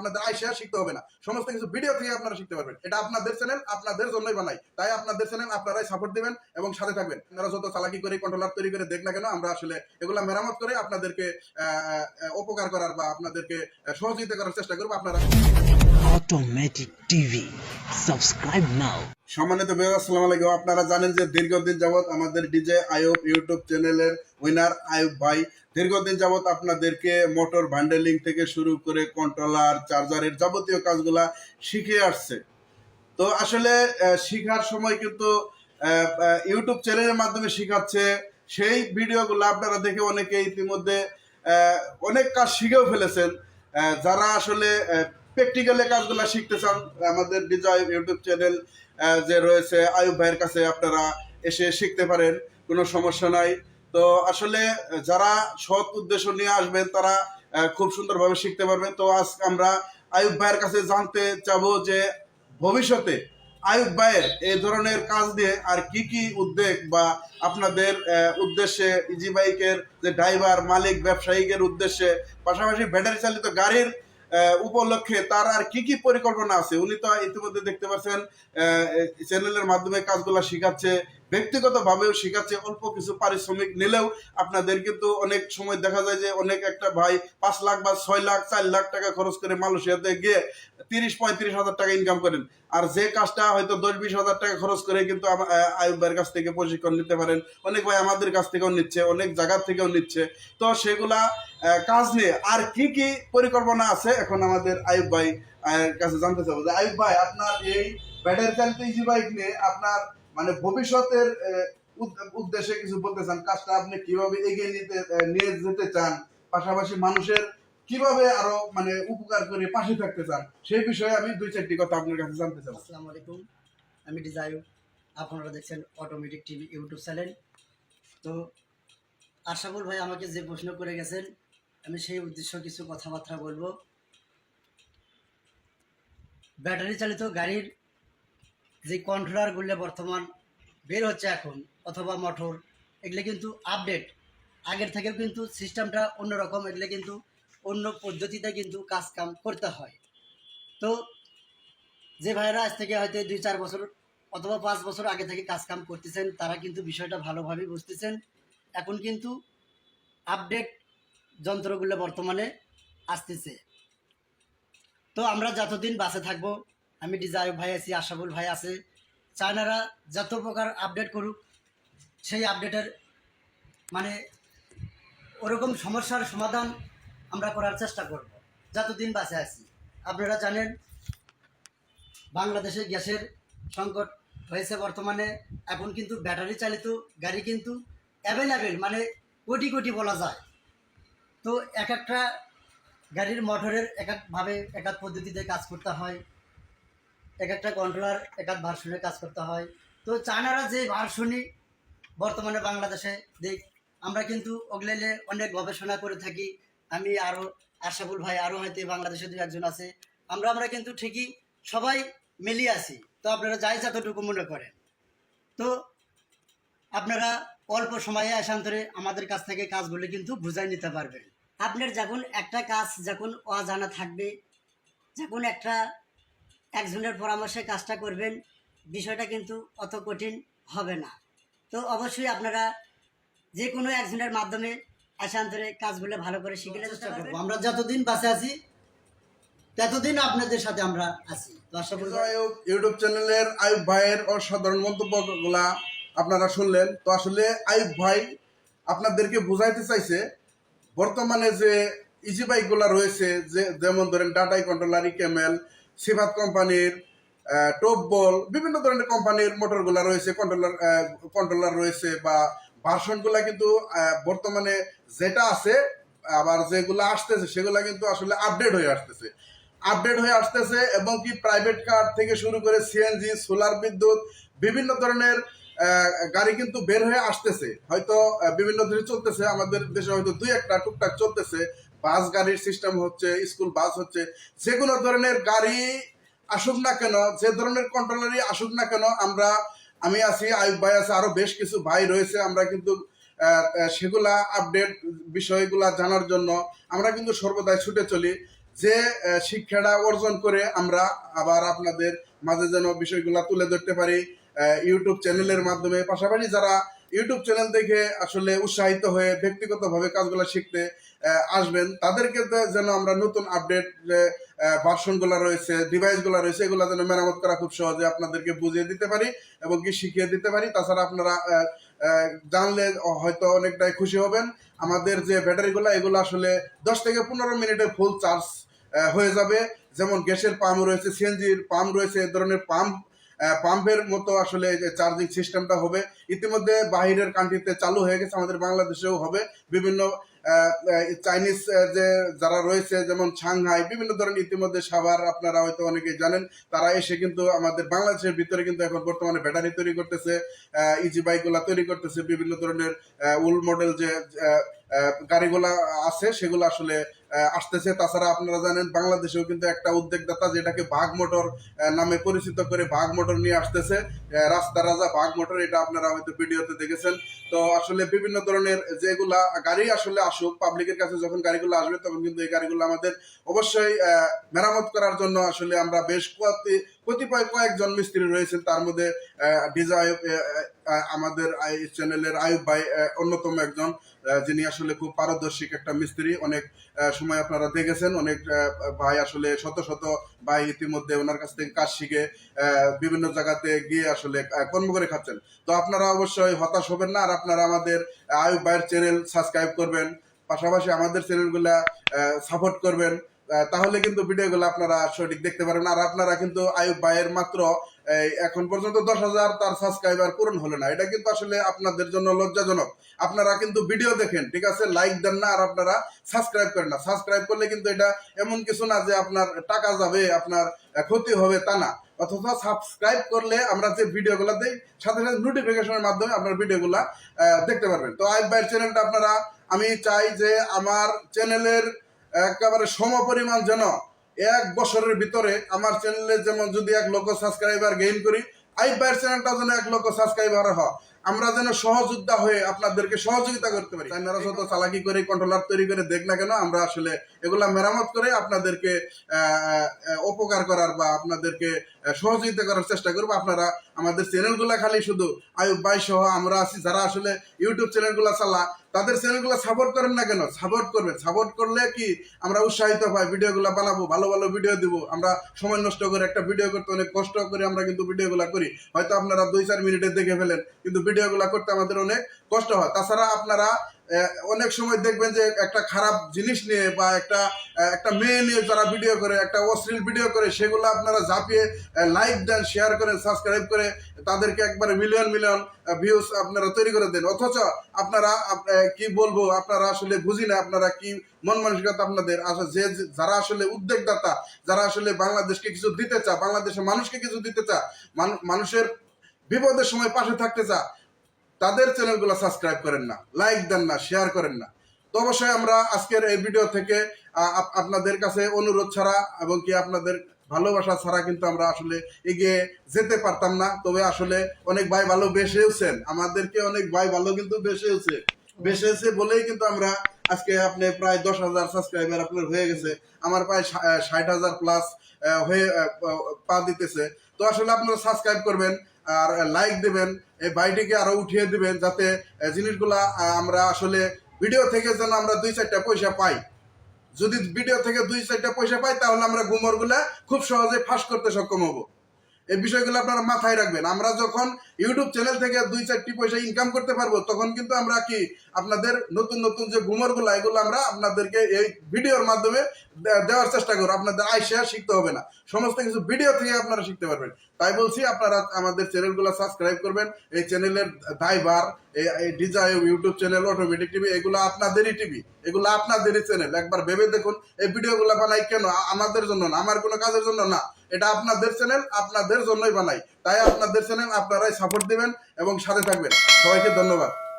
আপনাদের আইসা শিখতে হবে না। সমস্ত কিছু ভিডিও থেকে আপনারা শিখতে পারবেন। এটা আপনাদের চ্যানেল আপনাদের জন্যই বানাই। তাই আপনাদের চ্যানেল আপনারাই সাপোর্ট দিবেন এবং সাথে থাকবেন। আপনারা যত চালাকি করে কন্ট্রোলার তৈরি করে দেখ না কেন, আমরা আসলে এগুলা মেরামত করে আপনাদেরকে উপকার করার বা আপনাদেরকে সহযোগিতা করার চেষ্টা করব। আপনারা অটোমেটিক টিভি সাবস্ক্রাইব now. সম্মানিত বিভাগ আসসালামু আলাইকুম। আপনারা জানেন যে দীর্ঘদিন যাবত আমাদের ডিজে আয়ুব ইউটিউব চ্যানেলের উইনার আয়ুব ভাই, দীর্ঘদিন যাবৎ আপনাদেরকে মোটর ভান্ডেলিং থেকে শুরু করে কন্ট্রোলার, চার্জারের যাবতীয় কাজগুলা শিখে আসছে। তো আসলে শিখার সময় কিন্তু ইউটিউব চ্যানেলের মাধ্যমে শিখাচ্ছে। সেই ভিডিওগুলো আপনারা দেখে অনেকে ইতিমধ্যে অনেক কাজ শিখেও ফেলেছেন। যারা আসলে প্র্যাকটিক্যালে কাজগুলো শিখতে চান, আমাদের ডিজয় ইউটিউব চ্যানেল যে রয়েছে, আয়ুব ভাইয়ের কাছে আপনারা এসে শিখতে পারেন, কোনো সমস্যা নাই। তো আসলে যারা সৎ উদ্দেশ্য নিয়ে আসবেন, তারা খুব সুন্দরভাবে শিখতে পারবেন। তো আজ আমরা আয়ুব ভাইয়ের কাছে জানতে চাবো যে ভবিষ্যতে আয়ুব ভাইয়ের এই ধরনের কাজ দিয়ে আর কি কি উদ্যোগ বা আপনাদের উদ্দেশ্যে ইজি বাইকের যে ড্রাইভার, মালিক ব্যবসায়িকের উদ্দেশ্যে, পাশাপাশি ব্যাটারি চালিত গাড়ির উপলক্ষে তার আর কি কি পরিকল্পনা আছে? উনি তো ইতিমধ্যে দেখতে পাচ্ছেন চ্যানেলের মাধ্যমে কাজগুলা শিখাচ্ছে। ব্যক্তিগতভাবেও শিখাচ্ছে অল্প কিছু পারিশ্রমিক নিলেও আপনাদের কিন্তু অনেক সময় দেখা যায় যে অনেক একটা ভাই পাঁচ লাখ বা ছয় লাখ চার লাখ টাকা খরচ করে মালয়েশিয়াতে গিয়ে তিরিশ পঁয়ত্রিশ হাজার টাকা ইনকাম করেন। আর যে কাজটা হয়তো দশ বিশ হাজার টাকা খরচ করে কিন্তু আম- আহ, আয়ুব ভাইয়ের কাছ থেকে প্রশিক্ষণ নিতে পারেন অনেক ভাই আমাদের কাছ থেকেও নিচ্ছে অনেক জায়গা থেকেও নিচ্ছে। তো সেগুলা কাজ নিয়ে আর কি কি পরিকল্পনা আছে? এখন আমাদের আয়ুব ভাই কাছে জানতে চাবো যে আয়ুব ভাই আপনার এই ব্যাটারি চালিত ইজি বাইক নিয়ে আপনার মানে ভবিষ্যতের উদ্দেশ্যে কিছু বলতে চান, কাজটা আপনি কীভাবে এগিয়ে নিতে নিয়ে যেতে চান, পাশাপাশি মানুষের কীভাবে আরও মানে উপকার করে পাশে থাকতে চান, সেই বিষয়ে আমি দুই চারটি কথা আপনার কাছে জানতে চাই। আসসালামু আলাইকুম, আমি ডিজাইন আপনারা দেখছেন অটোমেটিক টিভি ইউটিউব চ্যানেল। তো আশাফুল ভাই আমাকে যে প্রশ্ন করে গেছেন, আমি সেই উদ্দেশ্য কিছু কথাবার্তা বলব। ব্যাটারি চালিত গাড়ির যে কন্ট্রোলারগুলো বর্তমান বের হচ্ছে এখন, অথবা মোটর এগুলো কিন্তু আপডেট আগের থেকেও কিন্তু সিস্টেমটা অন্যরকম, এগুলো কিন্তু অন্য পদ্ধতিতে কিন্তু কাজ কাম করতে হয়। তো যে ভাইরা আজ থেকে হয়তো দুই চার বছর অথবা পাঁচ বছর আগে থেকে কাজ কাম করতেছেন, তারা কিন্তু বিষয়টা ভালোভাবে বুঝতেছেন। এখন কিন্তু আপডেট যন্ত্রগুলো বর্তমানে আসতেছে। তো আমরা যতদিন বাসে থাকব আমি ডিজাইব ভাই আছি, আশাফুল ভাই আছে। চায়নারা যত প্রকার আপডেট করুক, সেই আপডেটের মানে ওরকম সমস্যার সমাধান আমরা করার চেষ্টা করব। যতদিন বাসে আছি। আপনারা জানেন, বাংলাদেশে গ্যাসের সংকট হয়েছে বর্তমানে। এখন কিন্তু ব্যাটারি চালিত গাড়ি কিন্তু অ্যাভেলেবেল মানে কোটি কোটি বলা যায়। তো এক একটা গাড়ির মোটরের এক একভাবে এক এক পদ্ধতিতে কাজ করতে হয়। এক একটা কন্ট্রোলার এক এক ভার্সনে কাজ করতে হয়। তো চায়নারা যে ভার্সনই বর্তমানে বাংলাদেশে দেখ, আমরা কিন্তু ওগুলেলে অনেক গবেষণা করে থাকি। আমি আরও আশাফুল ভাই আরও হয়তো বাংলাদেশে দু একজন আছে। আমরা আমরা কিন্তু ঠিকই সবাই মিলিয়ে আছি। তো আপনারা যাই যতটুকু মনে করেন। তো আপনারা অল্প সময়ে আসান্তরে আমাদের কাছ থেকে কাজগুলো কিন্তু বুঝাই নিতে পারবেন। আপনার যখন একটা কাজ যখন অজানা থাকবে, যখন একটা একজনের পরামর্শে কাজটা করবেন বিষয়টা কিন্তু অত কঠিন হবে না। তো অবশ্যই আপনারা যে কোনো একজনের মাধ্যমে আসান্তরে কাজগুলো ভালো করে শিখে চেষ্টা করব আমরা যতদিন বাসে আছি ততদিন আপনাদের সাথে আমরা আছি। ইউটিউব চ্যানেলের আয়ুব ভাইয়ের অসাধারণ মন্তব্যগুলা আপনারা শুনলেন। তো আসলে আয়ুব ভাই আপনাদেরকে বুঝাইতে চাইছে বর্তমানে যে ইজি বাইকগুলা রয়েছে যে যেমন ধরেন ডাটাই কন্ট্রোলারি ক্যামেল সিফাত কোম্পানির টপ বল, বিভিন্ন ধরনের কোম্পানির মোটরগুলা রয়েছে কন্ট্রোলার কন্ট্রোলার রয়েছে বা ভার্সনগুলা কিন্তু বর্তমানে যেটা আছে, আবার যেগুলো আসতেছে সেগুলা কিন্তু আসলে আপডেট হয়ে আসতেছে। আপডেট হয়ে আসতেছে এবং কি প্রাইভেট কার থেকে শুরু করে সিএনজি সোলার বিদ্যুৎ, বিভিন্ন ধরনের গাড়ি কিন্তু বের হয়ে আসতেছে। হয়তো বিভিন্ন দেশে চলতেছে, আমাদের দেশে হয়তো দুই একটা টুকটাক চলতেছে বাস গাড়ির সিস্টেম হচ্ছে স্কুল বাস হচ্ছে যে কোনো ধরনের গাড়ি আসুক না কেন, যে ধরনের কন্ট্রোলারই আসুক না কেন, আমরা, আমি আছি, আয়ুব ভাই আছে, আরও বেশ কিছু ভাই রয়েছে, আমরা কিন্তু সেগুলা আপডেট বিষয়গুলা জানার জন্য আমরা কিন্তু সর্বদাই ছুটে চলি। যে শিক্ষাটা অর্জন করে আমরা আবার আপনাদের মাঝে যেন বিষয়গুলা তুলে ধরতে পারি ইউটিউব চ্যানেলের মাধ্যমে। পাশাপাশি যারা ইউটিউব চ্যানেল দেখে আসলে উৎসাহিত হয়ে ব্যক্তিগতভাবে কাজগুলো শিখতে আসবেন। তাদেরকে যেন আমরা নতুন আপডেট যে ভার্সনগুলো রয়েছে ডিভাইসগুলো রয়েছে, এগুলো যেন মেরামত করা খুব সহজে আপনাদেরকে বুঝিয়ে দিতে পারি এবং কি শিখিয়ে দিতে পারি। তাছাড়া আপনারা জানলে হয়তো অনেকটাই খুশি হবেন। আমাদের যে ব্যাটারিগুলো এগুলো আসলে দশ থেকে পনেরো মিনিটে ফুল চার্জ হয়ে যাবে। যেমন গ্যাসের পাম্প রয়েছে সিএনজির পাম্প রয়েছে, এ ধরনের পাম্প পাম্পের মতো আসলে চার্জিং সিস্টেমটা হবে। ইতিমধ্যে বাহিরের কান্ট্রিতে চালু হয়ে গেছে, আমাদের বাংলাদেশেও হবে। বিভিন্ন চাইনিজ যে যারা রয়েছে, যেমন সাংহাই বিভিন্ন ধরনের ইতিমধ্যে সাভার আপনারা হয়তো অনেকেই জানেন, তারা এসে কিন্তু আমাদের বাংলাদেশের ভিতরে কিন্তু এখন বর্তমানে ব্যাটারি তৈরি করতেছে ইজি বাইকগুলা তৈরি করতেছে, বিভিন্ন ধরনের উল মডেল যে গাড়িগুলা আছে, সেগুলো আসলে আসতেছে। তাছাড়া আপনারা জানেন, বাংলাদেশেও কিন্তু একটা উদ্যোগদাতা যেটাকে বাঘ মোটর নামে পরিচিত করে বাঘ মোটর নিয়ে আসতেছে। রাস্তা রাজা বাঘ মোটর, এটা আপনারা হয়তো ভিডিওতে দেখেছেন। তো আসলে বিভিন্ন ধরনের যেগুলা গাড়ি আসলে আসুক পাবলিকের কাছে যখন গাড়িগুলো আসবে, তখন কিন্তু এই গাড়িগুলো আমাদের অবশ্যই মেরামত করার জন্য আসলে আমরা বেশ কয়েকটি- কতিপয় কয়েকজন মিস্ত্রি রয়েছেন তার মধ্যে আহ, আমাদের চ্যানেলের আয়ুব ভাই অন্যতম একজন যিনি আসলে খুব পারদর্শিক একটা মিস্ত্রি। অনেক সময় আপনারা দেখেছেন অনেক ভাই আসলে শত শত ভাই ইতিমধ্যে ওনার কাছ থেকে কাজ শিখে বিভিন্ন জায়গাতে গিয়ে আসলে কর্ম করে খাচ্ছেন। তো আপনারা অবশ্যই হতাশ হবেন না আর আপনারা আমাদের আয়ুব ভাইয়ের চ্যানেল সাবস্ক্রাইব করবেন পাশাপাশি আমাদের চ্যানেলগুলা সাপোর্ট করবেন। তাহলে কিন্তু ভিডিওগুলো আপনারা সঠিক দেখতে পারেন আর আপনারা কিন্তু আয়ুব ভাইয়ের মাত্র এখন পর্যন্ত দশ হাজার তার সাবস্ক্রাইবার পূরণ হলো না। এটা কিন্তু আসলে আপনাদের জন্য লজ্জাজনক। আপনারা কিন্তু ভিডিও দেখেন, ঠিক আছে? লাইক দেন না, আর আপনারা সাবস্ক্রাইব করেন না। সাবস্ক্রাইব করলে কিন্তু এটা এমন কিছু না যে আপনার টাকা যাবে, আপনার ক্ষতি হবে তা না। অথচ সাবস্ক্রাইব করলে আমরা যে ভিডিওগুলো দেই, সাথে সাথে নোটিফিকেশনের মাধ্যমে আপনার ভিডিওগুলা দেখতে পারবেন। তো আইব ভাইয়ের চ্যানেলটা আপনারা, আমি চাই যে আমার চ্যানেলের একেবারে সম পরিমাণ যেন এক বছরের ভিতরে আমার চ্যানেলে যেমন যদি এক লক্ষ সাবস্ক্রাইবার গেইন করি আইব ভাইয়ের চ্যানেলটা যেন এক লক্ষ সাবস্ক্রাইবার হয়। আমরা যেন সহযোদ্ধা হয়ে আপনাদেরকে সহযোগিতা করতে পারি। চালাকি করে কন্ট্রোলার তৈরি করে, দেখ না কেন আমরা আসলে এগুলা মেরামত করে আপনাদেরকে উপকার করার বা আপনাদেরকে সহযোগিতা করার চেষ্টা করব। আপনারা আমাদের চ্যানেলগুলা খালি শুধু আয়ুব ভাই সহ আমরা আছি, যারা আসলে ইউটিউব চ্যানেলগুলা চালা, তাদের চ্যানেলগুলো সাপোর্ট করেন না কেন? সাপোর্ট করবেন। সাপোর্ট করলে কি আমরা উৎসাহিত পাই ভিডিওগুলো বানাবো, ভালো ভালো ভিডিও দিব। আমরা সময় নষ্ট করে একটা ভিডিও করতে অনেক কষ্ট করে আমরা কিন্তু ভিডিওগুলো করি। হয়তো আপনারা দুই চার মিনিটে দেখে ফেলেন, কিন্তু ভিডিওগুলো করতে আমাদের অনেক কষ্ট হয়। তাছাড়া আপনারা অনেক সময় দেখবেন যে একটা খারাপ জিনিস নিয়ে বা একটা একটা মেয়ে নিয়ে যারা ভিডিও করে, একটা অশ্লীল ভিডিও করে, সেগুলো আপনারা ঝাঁপিয়ে লাইক দেন শেয়ার করেন সাবস্ক্রাইব করে, তাদেরকে একবারে মিলিয়ন মিলিয়ন ভিউজ আপনারা তৈরি করে দেন। অথচ আপনারা কি বলব, আপনারা আসলে বুঝি না, আপনারা কি মন মানসিকতা আপনাদের আসলে যে- যারা আসলে উদ্যোগদাতা, যারা আসলে বাংলাদেশকে কিছু দিতে চা বাংলাদেশের মানুষকে কিছু দিতে চা মানুষের বিপদের সময় পাশে থাকতে চা তাদের চ্যানেলগুলো সাবস্ক্রাইব করেন না লাইক দেন না শেয়ার করেন না। তো অবশ্যই আমরা আজকের এই ভিডিও থেকে আপনাদের কাছে অনুরোধ ছাড়া এবং কি আপনাদের ভালোবাসা ছাড়া কিন্তু আমরা আসলে এগিয়ে যেতে পারতাম না। তবে আসলে অনেক ভাই ভালো বেসেওছেন। আমাদেরকে অনেক ভাই ভালো কিন্তু বেসেওছে। বেসেছে বলেই কিন্তু আমরা আজকে আপনি প্রায় দশ হাজার সাবস্ক্রাইবার আপনার হয়ে গেছে। আমার প্রায় ষাট হাজার প্লাস হয়ে পা দিতেছে। তো আসলে আপনারা সাবস্ক্রাইব করবেন। আর লাইক দেবেন, এই বাইটিকে আরও উঠিয়ে দেবেন যাতে জিনিসগুলা আমরা আসলে ভিডিও থেকে যেন আমরা দুই চারটা পয়সা পাই। যদি ভিডিও থেকে দুই চারটা পয়সা পাই, তাহলে আমরা গুমরগুলা খুব সহজে ফাঁস করতে সক্ষম হব। এই বিষয়গুলো আপনারা মাথায় রাখবেন। আমরা যখন ইউটিউব চ্যানেল থেকে দুই চারটি পয়সা ইনকাম করতে পারব, তখন কিন্তু আমরা কি আপনাদের নতুন নতুন যে গুমরগুলো এগুলো আমরা আপনাদেরকে এই ভিডিওর মাধ্যমে দেওয়ার চেষ্টা করব। আপনাদের আইসা শিখতে হবে না। সমস্ত কিছু ভিডিও থেকে আপনারা শিখতে পারবেন। তাই বলছি, আপনারা আমাদের চ্যানেলগুলো সাবস্ক্রাইব করবেন। এই চ্যানেলের দায়ভার এই- ডিজাই ইউটিউব চ্যানেল অটোমেটিক টিভি এগুলো আপনাদেরই টিভি এগুলো আপনাদেরই চ্যানেল একবার ভেবে দেখুন, এই ভিডিওগুলো বানাই কেন? আমাদের জন্য না, আমার কোনো কাজের জন্য না। এটা আপনাদের চ্যানেল আপনাদের জন্যই বানাই। তাই আপনাদের চ্যানেল আপনারাই সাপোর্ট দিবেন এবং সাথে থাকবেন। সবাইকে ধন্যবাদ।